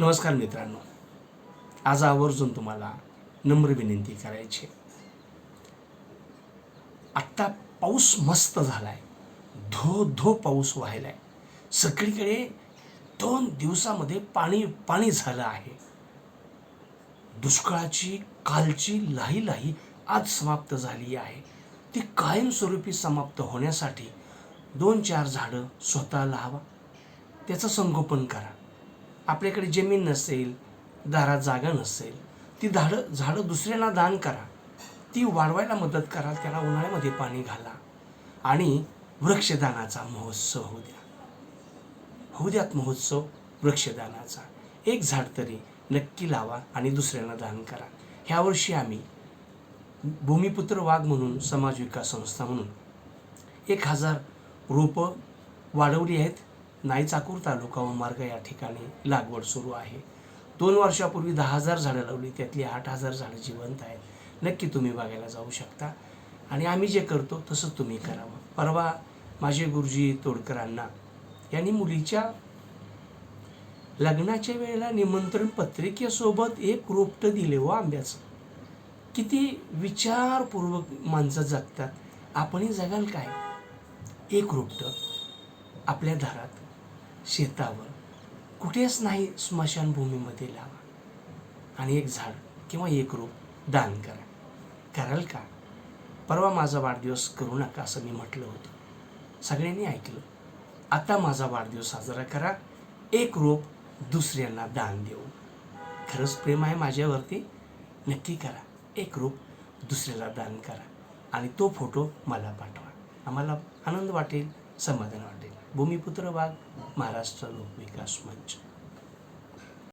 नमस्कार मित्रांनो. आज आवर्जून तुम्हाला नम्र विनंती करायची आहे. आत्ता पाऊस मस्त झालाय. धो धो पाऊस व्हायला आहे सगळीकडे दोन दिवसामध्ये पाणी पाणी झालं आहे. दुष्काळाची कालची लाही लाही आज समाप्त झाली आहे. ती कायमस्वरूपी समाप्त होण्यासाठी दोन चार झाडं स्वतः लावा त्याचं संगोपन करा. आपल्याकडे जमीन नसेल दारात जागा नसेल ती झाडं झाडं दुसऱ्यांना दान करा. ती वाढवायला मदत करा त्याला उन्हाळ्यामध्ये पाणी घाला. आणि वृक्षदानाचा महोत्सव होऊ द्या. होऊ द्यात महोत्सव वृक्षदानाचा. एक झाड तरी नक्की लावा आणि दुसऱ्यांना दान करा. ह्या वर्षी आम्ही भूमिपुत्र वाघ म्हणून समाज विकास संस्था म्हणून एक हजार रोपं वाढवली आहेत. नाई चाकूर तालुका मार्ग या ठिकाणी लागवड सुरू आहे. दोन वर्षापूर्वी दहा हजार झाडं लावली त्यातली आठ हजार झाडं जिवंत आहेत. नक्की तुम्ही बघायला जाऊ शकता. आणि आम्ही जे करतो तसंच तुम्ही करावं. परवा माझे गुरुजी तोडकरांना यांनी मुलीच्या लग्नाच्या वेळेला निमंत्रण पत्रिकेसोबत एक रोपटं दिले व आंब्याचं. किती विचारपूर्वक माणसं जगतात. आपणही जगाल काय? एक रोपटं आपल्या दारात शेतावर कुठेच नाही स्मशानभूमीमध्ये लावा. आणि एक झाड किंवा एक रोप दान करा. कराल का? परवा माझा वाढदिवस करू नका असं मी म्हटलं होतं. सगळ्यांनी ऐकलं. आता माझा वाढदिवस साजरा करा. एक रोप दुसऱ्यांना दान देऊ. खरंच प्रेम आहे माझ्यावरती? नक्की करा. एक रूप दुसऱ्याला दान करा. आणि तो फोटो मला पाठवा. आम्हाला आनंद वाटेल समाधान वाटेल. भूमिपुत्र वाघ महाराष्ट्र लोक विकास मंच